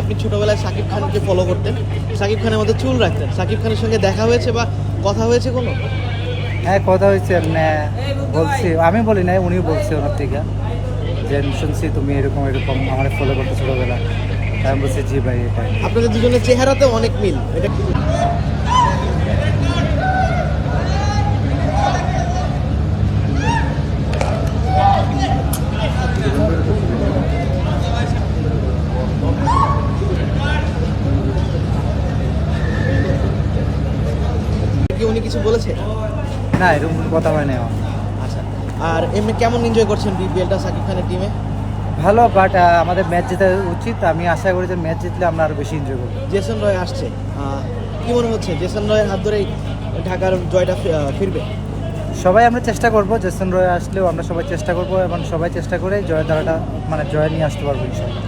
আপনি ছোটোবেলায় সাকিব খানকে ফলো করতেন? সাকিব খানের মধ্যে চুল রাখতেন। সাকিব খানের সঙ্গে দেখা হয়েছে বা কথা হয়েছে কোনো? হ্যাঁ কথা হয়েছে এমনি বলছি। আমি বলি না উনিও বলছে ওনার থেকে যে শুনছি তুমি এরকম এরকম আমার ফলো করতে ছোটোবেলা আমি বলছি জি ভাই এটা আপনাদের দুজনের চেহারাতে অনেক মিল। এটা কিছু বলেছে? না এরকম কথা হয় না। আচ্ছা আর এমনি কেমন এনজয় করছেন বিপিএলটা সাকিব খানের টিমে ভালো বাট আমাদের ম্যাচ জেতা উচিত। আমি আশা করি যে ম্যাচ জিতলে আমরা আরও বেশি এনজয় করব। জেসন রয় আসছে। কি মনে হচ্ছে? জেসন রয়ের হাত ধরেই ঢাকার জয়টা ফিরবে? সবাই আমরা চেষ্টা করব জেসন রয় আসলেও আমরা সবাই চেষ্টা করব এবং সবাই চেষ্টা করে জয় দ্বারাটা মানে জয় নিয়ে আসতে পারব ইনশাল্লাহ।